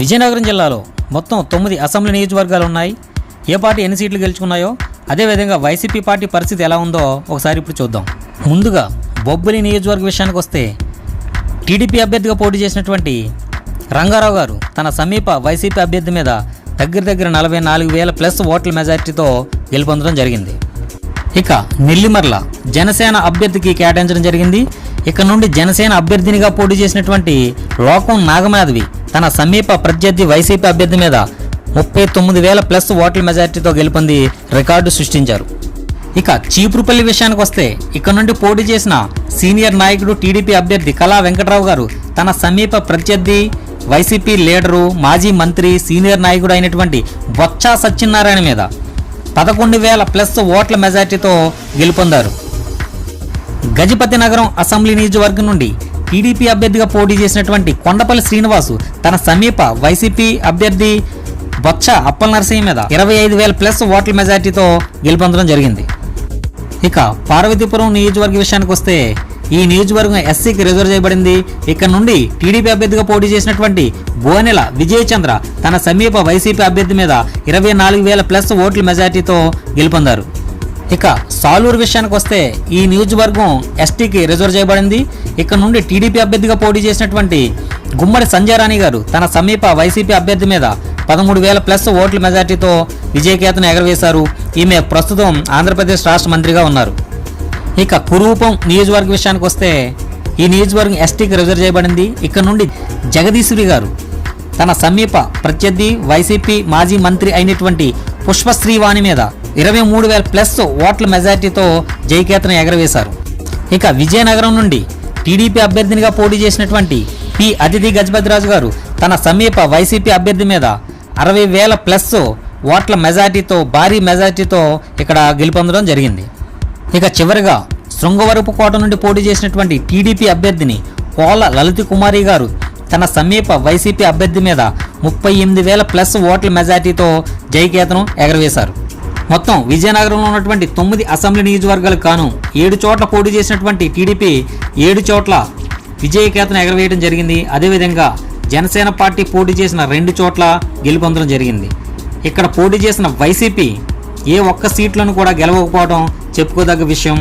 విజయనగరం జిల్లాలో మొత్తం తొమ్మిది అసెంబ్లీ నియోజకవర్గాలు ఉన్నాయి ఏ పార్టీ ఎన్ని సీట్లు గెలుచుకున్నాయో అదేవిధంగా వైసీపీ పార్టీ పరిస్థితి ఎలా ఉందో ఒకసారి ఇప్పుడు చూద్దాం. ముందుగా బొబ్బిలి నియోజకవర్గ విషయానికి వస్తే టీడీపీ అభ్యర్థిగా పోటీ చేసినటువంటి రంగారావు గారు తన సమీప వైసీపీ అభ్యర్థి మీద దగ్గర దగ్గర నలభై నాలుగు వేల ప్లస్ ఓట్ల మెజారిటీతో గెలుపొందడం జరిగింది. ఇక నెల్లిమర్ల జనసేన అభ్యర్థికి కేటాయించడం జరిగింది. ఇక నుండి జనసేన అభ్యర్థినిగా పోటీ చేసినటువంటి లోకం నాగమాధవి తన సమీప ప్రత్యర్థి వైసీపీ అభ్యర్థి మీద ముప్పై తొమ్మిది వేల ప్లస్ ఓట్ల మెజార్టీతో గెలుపొంది రికార్డు సృష్టించారు. ఇక చీపురుపల్లి విషయానికి వస్తే ఇక్కడ నుండి పోటీ చేసిన సీనియర్ నాయకుడు టీడీపీ అభ్యర్థి కళా వెంకట్రావు గారు తన సమీప ప్రత్యర్థి వైసీపీ లీడరు మాజీ మంత్రి సీనియర్ నాయకుడు అయినటువంటి బొత్స సత్యనారాయణ మీద పదకొండు వేల ప్లస్ ఓట్ల మెజార్టీతో గెలుపొందారు. గజపతి నగరం అసెంబ్లీ నియోజకవర్గం నుండి టీడీపీ అభ్యర్థిగా పోటీ చేసినటువంటి కొండపల్లి శ్రీనివాసు తన సమీప వైసీపీ అభ్యర్థి బొత్స అప్పల నరసింహ మీద ఇరవై ఐదు వేల ప్లస్ ఓట్ల మెజార్టీతో గెలుపొందడం జరిగింది. ఇక పార్వతీపురం నియోజకవర్గ విషయానికి వస్తే ఈ నియోజకవర్గం ఎస్సీకి రిజర్వ్ చేయబడింది. ఇక్కడ నుండి టీడీపీ అభ్యర్థిగా పోటీ చేసినటువంటి బోనెల విజయచంద్ర తన సమీప వైసీపీ అభ్యర్థి మీద ఇరవై నాలుగు వేల ప్లస్ ఓట్ల మెజార్టీతో గెలుపొందారు. ఇక సాలూరు విషయానికి వస్తే ఈ నియోజకవర్గం ఎస్టీకి రిజర్వ్ చేయబడింది. ఇక్కడ నుండి టీడీపీ అభ్యర్థిగా పోటీ చేసినటువంటి గుమ్మడి సంజయ్ రాణి గారు తన సమీప వైసీపీ అభ్యర్థి మీద పదమూడు వేల ప్లస్ ఓట్ల మెజార్టీతో విజయకేతను ఎగరవేశారు. ఈమె ప్రస్తుతం ఆంధ్రప్రదేశ్ రాష్ట్ర మంత్రిగా ఉన్నారు. ఇక కురూపం నియోజకవర్గ విషయానికి వస్తే ఈ నియోజకవర్గం ఎస్టీకి రిజర్వ్ చేయబడింది. ఇక్కడ నుండి జగదీశ్వరి గారు తన సమీప ప్రత్యర్థి వైసీపీ మాజీ మంత్రి అయినటువంటి పుష్పశ్రీవాణి మీద ఇరవై మూడు వేల ప్లస్ ఓట్ల మెజార్టీతో జయకేతను ఎగరవేశారు. ఇక విజయనగరం నుండి టీడీపీ అభ్యర్థినిగా పోటీ చేసినటువంటి పి అతిథి గజపతిరాజు గారు తన సమీప వైసీపీ అభ్యర్థి మీద అరవై వేల ప్లస్ ఓట్ల మెజార్టీతో భారీ మెజార్టీతో ఇక్కడ గెలుపొందడం జరిగింది. ఇక చివరిగా శృంగవరపు కోట నుండి పోటీ చేసినటువంటి టీడీపీ అభ్యర్థిని పోల లలిత కుమారి గారు తన సమీప వైసీపీ అభ్యర్థి మీద ముప్పై ఎనిమిది వేల ప్లస్ ఓట్ల మెజార్టీతో జయకేతనం ఎగరవేశారు. మొత్తం విజయనగరంలో ఉన్నటువంటి తొమ్మిది అసెంబ్లీ నియోజకవర్గాలు కాను ఏడు చోట్ల పోటీ చేసినటువంటి టీడీపీ ఏడు చోట్ల విజయకేతను ఎగరవేయడం జరిగింది. అదేవిధంగా జనసేన పార్టీ పోటీ చేసిన రెండు చోట్ల గెలుపొందడం జరిగింది. ఇక్కడ పోటీ చేసిన వైసీపీ ఏ ఒక్క సీట్లను కూడా గెలవకపోవడం చెప్పుకోదగ్గ విషయం.